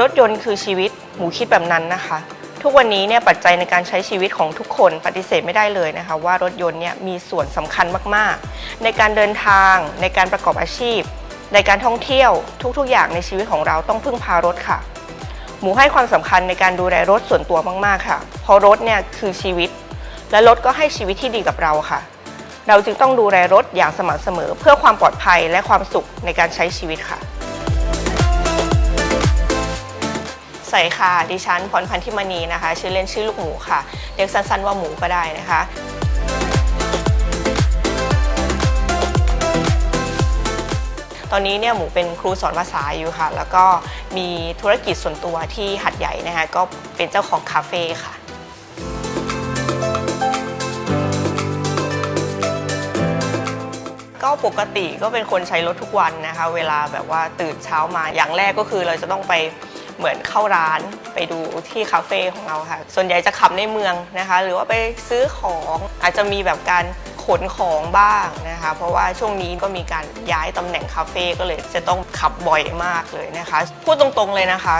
รถยนต์คือชีวิตหมูคิดแบบนั้นนะคะ ทุกวันนี้เนี่ยปัจจัยในการใช้ชีวิตของทุกคนปฏิเสธไม่ได้เลยนะคะ ว่ารถยนต์เนี่ยมีส่วนสำคัญมากๆ ในการเดินทาง ในการประกอบอาชีพ ในการท่องเที่ยวทุกๆ อย่างในชีวิตของเราต้องพึ่งพารถค่ะ หมูให้ความสำคัญในการดูแลรถส่วนตัวมากๆค่ะ เพราะรถเนี่ยคือชีวิต และรถก็ให้ชีวิตที่ดีกับเราค่ะ เราจึงต้องดูแลรถอย่างสม่ำเสมอ เพื่อความปลอดภัยและความสุขในการใช้ชีวิตค่ะ ใส่ค่ะ ดิฉันพรพันธิมณีนะคะ ชื่อเล่นชื่อลูกหมูค่ะ เรียกสั้นๆว่าหมูก็ได้นะคะตอนนี้เนี่ยหมูเป็นครูสอนภาษาอยู่ค่ะ แล้วก็มีธุรกิจส่วนตัวที่หัดใหญ่นะคะก็เป็นเจ้าของคาเฟ่ค่ะ ก็ปกติก็เป็นคนใช้รถทุกวันนะคะ เวลาแบบว่าตื่นเช้ามาอย่างแรกก็คือเราจะต้องไป เหมือนเข้าร้านไปดูที่คาเฟ่ของเราค่ะ ส่วนใหญ่จะขับในเมืองนะคะ หรือว่าไปซื้อของอาจจะมีแบบการขนของบ้างนะคะ เพราะว่าช่วงนี้ก็มีการย้ายตำแหน่งคาเฟ่ก็เลยจะต้องขับบ่อยมากเลยนะคะ พูดตรงๆเลยนะคะ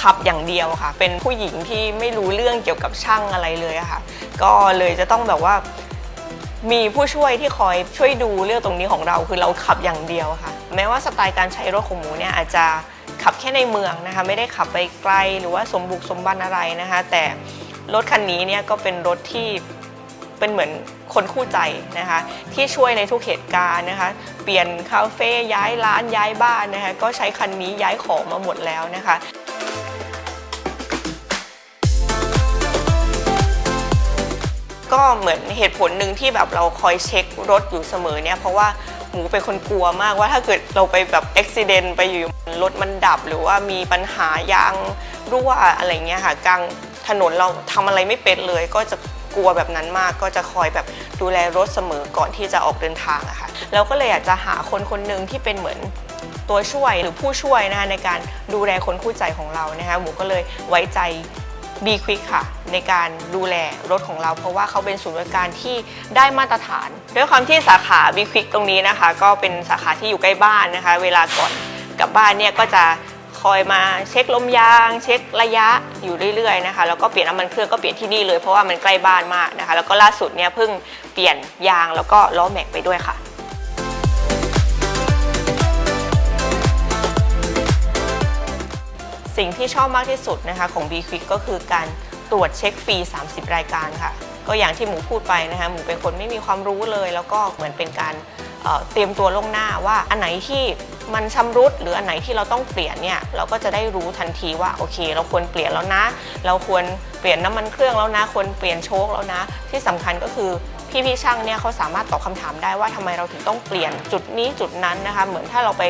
ขับอย่างเดียวค่ะ เป็นผู้หญิงที่ไม่รู้เรื่องเกี่ยวกับช่างอะไรเลยะค่ะ ก็เลยจะต้องแบบว่า มีผู้ช่วยที่คอยช่วยดูเรื่องตรงนี้ของเรา คือเราขับอย่างเดียวค่ะ แม้ว่าสไตล์การใช้รถของหมูเนี่ยอาจจะ ขับแค่ในเมืองนะคะ ไม่ได้ขับไปไกลหรือว่าสมบุกสมบันอะไรนะคะ แต่รถคันนี้เนี่ยก็เป็นรถที่เป็นเหมือนคนคู่ใจนะคะ ที่ช่วยในทุกเหตุการณ์นะคะ เปลี่ยนคาเฟ่ย้ายร้านย้ายบ้านนะคะ ก็ใช้คันนี้ย้ายของมาหมดแล้วนะคะก็เหมือนเหตุผลหนึ่งที่แบบเราคอยเช็ครถอยู่เสมอเนี่ยเพราะว่า หมูเป็นคนกลัวมากว่าถ้าเกิดเราไปแบบอุบิเหตุไปอยู่รถมันดับ หรือว่ามีปัญหายางรั่วอะไรเงี้ยค่ะกลางถนนเราทำอะไรไม่เป็นเลย ก็จะกลัวแบบนั้นมาก ก็จะคอยแบบดูแลรถเสมอก่อนที่จะออกเดินทางอะค่ะเราก็เลยอยากจะหาคนคนหนึ่งที่เป็นเหมือนตัวช่วยหรือผู้ช่วยนะคะในการดูแลคนคู่ใจของเรานะคะหมูก็เลยไว้ใจ B Quick ค่ะ ในการดูแลรถของเรา เพราะว่าเขาเป็นศูนย์บริการที่ได้มาตรฐาน ด้วยความที่สาขา B Quick ตรงนี้นะคะ ก็เป็นสาขาที่อยู่ใกล้บ้านนะคะ เวลาก่อนกลับบ้านเนี่ยก็จะคอยมาเช็คลมยาง เช็คระยะอยู่เรื่อยๆนะคะแล้วก็เปลี่ยนน้ำมันเครื่องก็เปลี่ยนที่นี่เลยเพราะว่ามันใกล้บ้านมากนะคะแล้วก็ล่าสุดเนี่ยเพิ่งเปลี่ยนยางแล้วก็ล้อแม็กไปด้วยค่ะ สิ่งที่ชอบมากที่สุดนะคะของ B Quick ก็คือการตรวจเช็คฟรี 30 รายการค่ะ ก็อย่างที่หมูพูดไปนะคะหมูเป็นคนไม่มีความรู้เลย แล้วก็เหมือนเป็นการเเตรียมตัวล่วงหน้าว่าอันไหนที่มันชำรุดหรืออันไหนที่เราต้องเปลี่ยนเนี่ยเราก็จะได้รู้ทันทีว่าโอเค เราควรเปลี่ยนแล้วนะ เราควรเปลี่ยนน้ำมันเครื่องแล้วนะ ควรเปลี่ยนโชคแล้วนะ ที่สำคัญก็คือพี่พี่ๆช่างเนี่ยเขาสามารถตอบคำถามได้ว่าทำไมเราถึงต้องเปลี่ยนจุดนี้จุดนั้นนะคะ เหมือนถ้าเราไป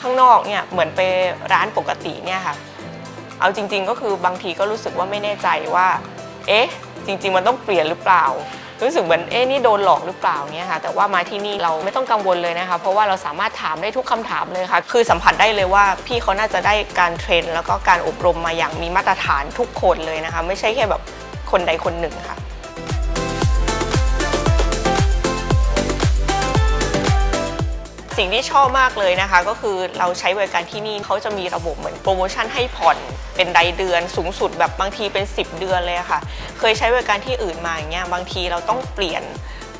ข้างนอกเนี่ยเหมือนไปร้านปกติเนี่ยค่ะ เอาจริง ๆ ก็คือบางทีก็รู้สึกว่าไม่แน่ใจว่า เอ๊ะ จริง ๆ มันต้องเปลี่ยนหรือเปล่า รู้สึกเหมือนเอ๊ะนี่โดนหลอกหรือเปล่าเนี่ยค่ะ แต่ว่ามาที่นี่เราไม่ต้องกังวลเลยนะคะ เพราะว่าเราสามารถถามได้ทุกคำถามเลยค่ะ คือสัมผัสได้เลยว่าพี่เขาน่าจะได้การเทรน แล้วก็การอบรมมาอย่างมีมาตรฐานทุกคนเลยนะคะ ไม่ใช่แค่แบบคนใดคนหนึ่งค่ะ สิ่งที่ชอบมากเลยนะคะ ก็คือเราใช้บริการที่นี่เขาจะมีระบบเหมือนโปรโมชั่นให้ผ่อนเป็นรายเดือนสูงสุดแบบบางทีเป็น 10 เดือนเลยะค่ะ เคยใช้บริการที่อื่นมาอย่างเงี้ยบางทีเราต้องเปลี่ยน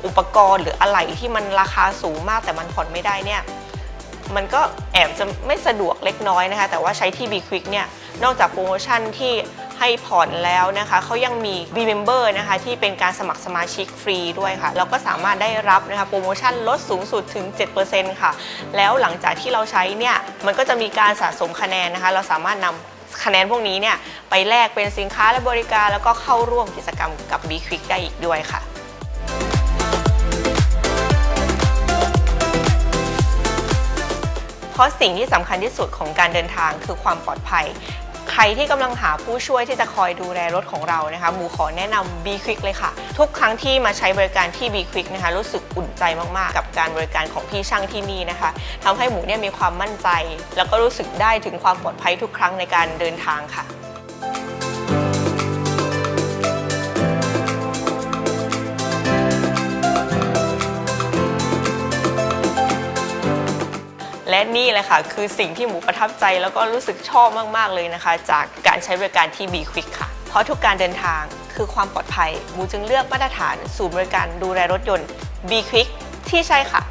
อุปกรณ์หรืออะไรที่มันราคาสูงมากแต่มันผ่อนไม่ได้เนี่ยมันก็แอบจะไม่สะดวกเล็กน้อยนะคะ แต่ว่าใช้ที่ B Quick เนี่ยนอกจากโปรโมชั่นที่ ให้ผ่อนแล้วนะคะเขายังมี B Member นะคะที่เป็นการสมัครสมาชิกฟรีด้วยค่ะ เราก็สามารถได้รับนะคะโปรโมชั่นลดสูงสุดถึง 7%ค่ะ แล้วหลังจากที่เราใช้เนี่ยมันก็จะมีการสะสมคะแนนนะคะ เราสามารถนำคะแนนพวกนี้เนี่ยไปแลกเป็นสินค้าและบริการ แล้วก็เข้าร่วมกิจกรรมกับ B Quick ได้อีกด้วยค่ะเพราะสิ่งที่สำคัญที่สุดของการเดินทางคือความปลอดภัย ใครที่กำลังหาผู้ช่วยที่จะคอยดูแลรถของเรานะคะหมูขอแนะนำ B Quick เลยค่ะ ทุกครั้งที่มาใช้บริการที่ B Quick นะคะรู้สึกอุ่นใจมากๆ กับการบริการของพี่ช่างที่นี่นะคะทำให้หมูเนี่ยมีความมั่นใจ แล้วก็รู้สึกได้ถึงความปลอดภัยทุกครั้งในการเดินทางค่ะ และนี่แหละค่ะ คือสิ่งที่หมูประทับใจแล้วก็รู้สึกชอบมาก ๆ เลยนะคะ จากการใช้บริการที่ B Quick ค่ะ เพราะทุกการเดินทางคือความปลอดภัยหมูจึงเลือกมาตรฐานศูนย์บริการดูแลรถยนต์ B Quick ที่ใช่ค่ะ